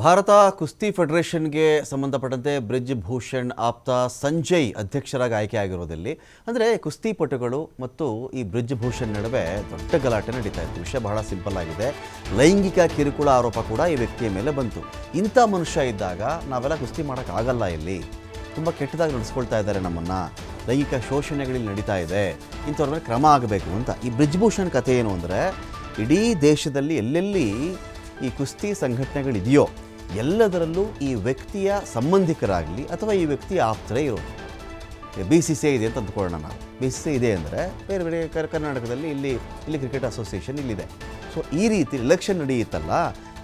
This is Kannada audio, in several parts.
ಭಾರತ ಕುಸ್ತಿ ಫೆಡರೇಷನ್ಗೆ ಸಂಬಂಧಪಟ್ಟಂತೆ ಬ್ರಿಜ್ ಭೂಷಣ್ ಆಪ್ತ ಸಂಜಯ್ ಅಧ್ಯಕ್ಷರಾಗಿ ಆಯ್ಕೆಯಾಗಿರೋದಲ್ಲಿ. ಅಂದರೆ ಕುಸ್ತಿಪಟುಗಳು ಮತ್ತು ಈ ಬ್ರಿಜ್ ಭೂಷಣ್ ನಡುವೆ ದೊಡ್ಡ ಗಲಾಟೆ ನಡೀತಾ ಇತ್ತು. ವಿಷಯ ಬಹಳ ಸಿಂಪಲ್ ಆಗಿದೆ. ಲೈಂಗಿಕ ಕಿರುಕುಳ ಆರೋಪ ಕೂಡ ಈ ವ್ಯಕ್ತಿಯ ಮೇಲೆ ಬಂತು. ಇಂಥ ಮನುಷ್ಯ ಇದ್ದಾಗ ನಾವೆಲ್ಲ ಕುಸ್ತಿ ಮಾಡೋಕ್ಕಾಗಲ್ಲ ಇಲ್ಲಿ. ತುಂಬ ಕೆಟ್ಟದಾಗಿ ನಡೆಸ್ಕೊಳ್ತಾ ಇದ್ದಾರೆ ನಮ್ಮನ್ನು. ಲೈಂಗಿಕ ಶೋಷಣೆಗಳಲ್ಲಿ ನಡೀತಾ ಇದೆ. ಇಂಥವ್ರ ಮೇಲೆ ಕ್ರಮ ಆಗಬೇಕು ಅಂತ. ಈ ಬ್ರಿಜ್ ಭೂಷಣ್ ಕಥೆ ಏನು ಅಂದರೆ, ಇಡೀ ದೇಶದಲ್ಲಿ ಎಲ್ಲೆಲ್ಲಿ ಈ ಕುಸ್ತಿ ಸಂಘಟನೆಗಳಿದೆಯೋ, ಎಲ್ಲದರಲ್ಲೂ ಈ ವ್ಯಕ್ತಿಯ ಸಂಬಂಧಿಕರಾಗಲಿ ಅಥವಾ ಈ ವ್ಯಕ್ತಿಯ ಆಪ್ತರೇ ಇರೋದು ಬಿ ಸಿ ಸಿ ಐ ಇದೆ ಅಂತ ಅಂದ್ಕೊಳ್ಳೋಣ ನಾವು. ಬಿ ಸಿ ಸಿ ಇದೆ ಅಂದರೆ ಬೇರೆ ಬೇರೆ ಕರ್- ಕರ್ನಾಟಕದಲ್ಲಿ ಇಲ್ಲಿ ಇಲ್ಲಿ ಕ್ರಿಕೆಟ್ ಅಸೋಸಿಯೇಷನ್ ಇಲ್ಲಿದೆ. ಸೊ ಈ ರೀತಿ ಎಲೆಕ್ಷನ್ ನಡೆಯುತ್ತಲ್ಲ,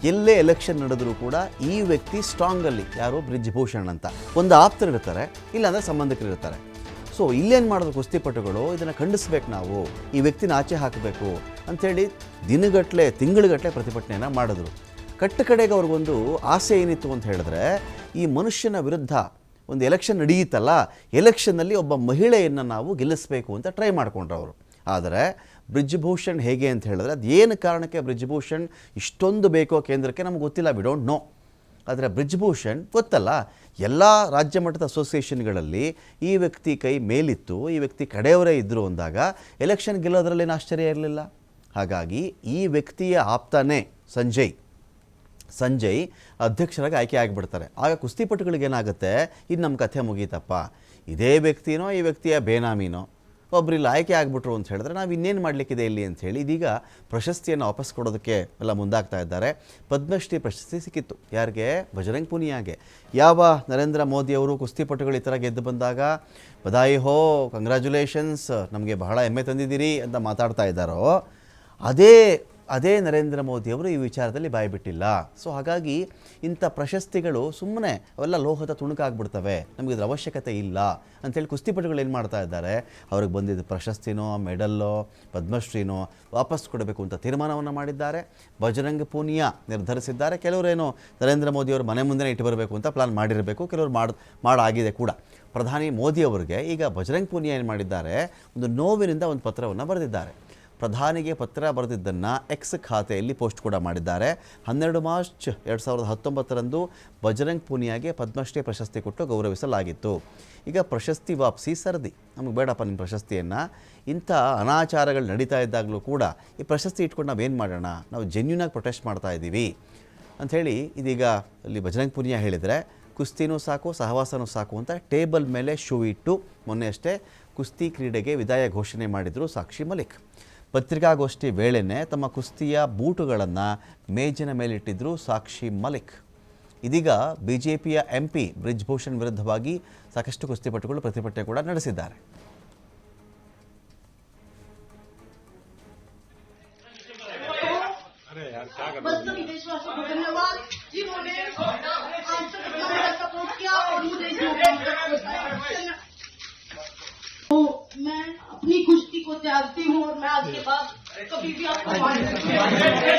ಎಲ್ಲೇ ಎಲೆಕ್ಷನ್ ನಡೆದರೂ ಕೂಡ ಈ ವ್ಯಕ್ತಿ ಸ್ಟ್ರಾಂಗಲ್ಲಿ ಯಾರೋ ಬ್ರಿಜ್ ಭೂಷಣ್ ಅಂತ. ಒಂದು ಆಪ್ತರಿರ್ತಾರೆ, ಇಲ್ಲಾಂದರೆ ಸಂಬಂಧಿಕರು ಇರ್ತಾರೆ ಸೊ ಇಲ್ಲೇನು ಮಾಡಿದ್ರು ಕುಸ್ತಿಪಟುಗಳು ಇದನ್ನು ಖಂಡಿಸ್ಬೇಕು ನಾವು, ಈ ವ್ಯಕ್ತಿನ ಆಚೆ ಹಾಕಬೇಕು ಅಂಥೇಳಿ ದಿನಗಟ್ಟಲೆ ತಿಂಗಳುಗಟ್ಟಲೆ ಪ್ರತಿಭಟನೆಯನ್ನು ಮಾಡಿದ್ರು. ಕಟ್ಟ ಕಡೆಗೆ ಅವ್ರಿಗೊಂದು ಆಸೆ ಏನಿತ್ತು ಅಂತ ಹೇಳಿದ್ರೆ, ಈ ಮನುಷ್ಯನ ವಿರುದ್ಧ ಒಂದು ಎಲೆಕ್ಷನ್ ನಡೆಯುತ್ತಲ್ಲ ಎಲೆಕ್ಷನ್ನಲ್ಲಿ ಒಬ್ಬ ಮಹಿಳೆಯನ್ನು ನಾವು ಗೆಲ್ಲಿಸಬೇಕು ಅಂತ ಟ್ರೈ ಮಾಡ್ಕೊಂಡ್ರು ಅವರು ಆದರೆ ಬ್ರಿಜ್ಭೂಷಣ್ ಹೇಗೆ ಅಂತ ಹೇಳಿದ್ರೆ, ಅದೇನು ಕಾರಣಕ್ಕೆ ಬ್ರಿಜ್ಭೂಷಣ್ ಇಷ್ಟೊಂದು ಬೇಕೋ ಕೇಂದ್ರಕ್ಕೆ ನಮ್ಗೆ ಗೊತ್ತಿಲ್ಲ ವಿ ಡೋಂಟ್ ನೋ ಆದರೆ ಬ್ರಿಜ್ಭೂಷಣ್ ಗೊತ್ತಲ್ಲ, ಎಲ್ಲ ರಾಜ್ಯ ಮಟ್ಟದ ಅಸೋಸಿಯೇಷನ್ಗಳಲ್ಲಿ ಈ ವ್ಯಕ್ತಿ ಕೈ ಮೇಲಿತ್ತು, ಈ ವ್ಯಕ್ತಿ ಕಡೆಯವರೇ ಇದ್ದರು ಅಂದಾಗ ಎಲೆಕ್ಷನ್ ಗೆಲ್ಲೋದ್ರಲ್ಲೇನು ಆಶ್ಚರ್ಯ ಇರಲಿಲ್ಲ. ಹಾಗಾಗಿ ಈ ವ್ಯಕ್ತಿಯ ಆಪ್ತನೇ ಸಂಜಯ್. ಸಂಜಯ್ ಅಧ್ಯಕ್ಷರಾಗಿ ಆಯ್ಕೆ ಆಗಿಬಿಡ್ತಾರೆ. ಆಗ ಕುಸ್ತಿಪಟುಗಳಿಗೇನಾಗುತ್ತೆ, ಇದು ನಮ್ಮ ಕಥೆ ಮುಗೀತಪ್ಪ. ಇದೇ ವ್ಯಕ್ತಿನೋ, ಈ ವ್ಯಕ್ತಿಯ ಬೇನಾಮಿನೋ. ಒಬ್ರಿಲ್ಲ ಆಯ್ಕೆ ಆಗಿಬಿಟ್ರು ಅಂತ ಹೇಳಿದ್ರೆ ನಾವು ಇನ್ನೇನು ಮಾಡಲಿಕ್ಕಿದೆ ಇಲ್ಲಿ ಅಂತ ಹೇಳಿ ಇದೀಗ ಪ್ರಶಸ್ತಿಯನ್ನು ವಾಪಸ್ ಕೊಡೋದಕ್ಕೆ ಎಲ್ಲ ಮುಂದಾಗ್ತಾ ಇದ್ದಾರೆ. ಪದ್ಮಶ್ರೀ ಪ್ರಶಸ್ತಿ ಸಿಕ್ಕಿತ್ತು. ಯಾರಿಗೆ? ಬಜರಂಗ್ ಪುನಿಯಾಗೆ. ಯಾವ ನರೇಂದ್ರ ಮೋದಿಯವರು ಕುಸ್ತಿಪಟುಗಳು ಈ ಥರ ಗೆದ್ದು ಬಂದಾಗ, ಬದಾಯಿ ಹೋ ಕಂಗ್ರ್ಯಾಚುಲೇಷನ್ಸ್ ನಮಗೆ ಬಹಳ ಹೆಮ್ಮೆ ತಂದಿದ್ದೀರಿ ಅಂತ ಮಾತಾಡ್ತಾ ಇದ್ದಾರೋ, ಅದೇ ಅದೇ ನರೇಂದ್ರ ಮೋದಿಯವರು ಈ ವಿಚಾರದಲ್ಲಿ ಬಾಯಿಬಿಟ್ಟಿಲ್ಲ. ಸೊ ಹಾಗಾಗಿ ಇಂಥ ಪ್ರಶಸ್ತಿಗಳು ಸುಮ್ಮನೆ ಅವೆಲ್ಲ ಲೋಹದ ತುಣುಕಾಗ್ಬಿಡ್ತವೆ ನಮಗೆ ಇದ್ರ ಅವಶ್ಯಕತೆ ಇಲ್ಲ ಅಂಥೇಳಿ ಕುಸ್ತಿಪಟುಗಳು ಏನು ಮಾಡ್ತಾ ಇದ್ದಾರೆ? ಅವ್ರಿಗೆ ಬಂದಿದ್ದ ಪ್ರಶಸ್ತಿನೋ, ಮೆಡಲ್ಲೋ, ಪದ್ಮಶ್ರೀನೋ ವಾಪಸ್ ಕೊಡಬೇಕು ಅಂತ ತೀರ್ಮಾನವನ್ನು ಮಾಡಿದ್ದಾರೆ. ಬಜರಂಗ್ ಪೂನಿಯಾ ನಿರ್ಧರಿಸಿದ್ದಾರೆ. ಕೆಲವರೇನೋ ನರೇಂದ್ರ ಮೋದಿಯವರು ಮನೆ ಮುಂದೆನೇ ಇಟ್ಟು ಬರಬೇಕು ಅಂತ ಪ್ಲಾನ್ ಮಾಡಿರಬೇಕು. ಕೆಲವರು ಮಾಡಿ, ಮಾಡಾಗಿದೆ ಕೂಡ. ಪ್ರಧಾನಿ ಮೋದಿಯವರಿಗೆ ಈಗ ಬಜರಂಗ್ ಪೂನಿಯಾ ಏನು ಮಾಡಿದ್ದಾರೆ? ಒಂದು ನೋವಿನಿಂದ ಒಂದು ಪತ್ರವನ್ನು ಬರೆದಿದ್ದಾರೆ. ಪ್ರಧಾನಿಗೆ ಪತ್ರ ಬರೆದಿದ್ದನ್ನು ಎಕ್ಸ್ ಖಾತೆಯಲ್ಲಿ ಪೋಸ್ಟ್ ಕೂಡ ಮಾಡಿದ್ದಾರೆ. ಹನ್ನೆರಡು ಮಾರ್ಚ್ ಎರಡು ಸಾವಿರದ ಹತ್ತೊಂಬತ್ತರಂದು ಬಜರಂಗ್ ಪೂನಿಯಾಗೆ ಪದ್ಮಶ್ರೀ ಪ್ರಶಸ್ತಿ ಕೊಟ್ಟು ಗೌರವಿಸಲಾಗಿತ್ತು. ಈಗ ಪ್ರಶಸ್ತಿ ವಾಪಸಿ ಸರದಿ. ನಮಗೆ ಬೇಡಪ್ಪ ನಿಮ್ಮ ಪ್ರಶಸ್ತಿಯನ್ನು. ಇಂಥ ಅನಾಚಾರಗಳು ನಡೀತಾ ಇದ್ದಾಗಲೂ ಕೂಡ ಈ ಪ್ರಶಸ್ತಿ ಇಟ್ಕೊಂಡು ನಾವೇನು ಮಾಡೋಣ? ನಾವು ಜೆನ್ಯೂನಾಗಿ ಪ್ರೊಟೆಸ್ಟ್ ಮಾಡ್ತಾ ಇದ್ದೀವಿ. ಅಂಥೇಳಿ ಇದೀಗ ಇಲ್ಲಿ ಬಜರಂಗ್ ಪೂನಿಯಾ ಹೇಳಿದರೆ, ಕುಸ್ತಿನೂ ಸಾಕು, ಸಹವಾಸನೂ ಸಾಕು ಅಂತ ಟೇಬಲ್ ಮೇಲೆ ಶೂ ಇಟ್ಟು ಮೊನ್ನೆ ಅಷ್ಟೇ ಕುಸ್ತಿ ಕ್ರೀಡೆಗೆ ವಿದಾಯ ಘೋಷಣೆ ಮಾಡಿದರು ಸಾಕ್ಷಿ ಮಲಿಕ್. ಪತ್ರಿಕಾಗೋಷ್ಠಿ ವೇಳೆನೇ ತಮ್ಮ ಕುಸ್ತಿಯ ಬೂಟುಗಳನ್ನು ಮೇಜಿನ ಮೇಲಿಟ್ಟಿದ್ರು ಸಾಕ್ಷಿ ಮಲಿಕ್ ಇದೀಗ ಬಿ ಜೆ ಪಿಯ ಎಂ ಪಿ ಬ್ರಿಜ್ಭೂಷಣ್ ವಿರುದ್ಧವಾಗಿ ಸಾಕಷ್ಟು ಕುಸ್ತಿಪಟುಗಳು ಪ್ರತಿಭಟನೆ ಕೂಡ ನಡೆಸಿದ್ದಾರೆ बच्चों विदेशवासियों को धन्यवाद जिन्होंने आंसर में मेरा सपोर्ट किया और मुझे को हूँ और मैं आज के बाद कभी भी आपको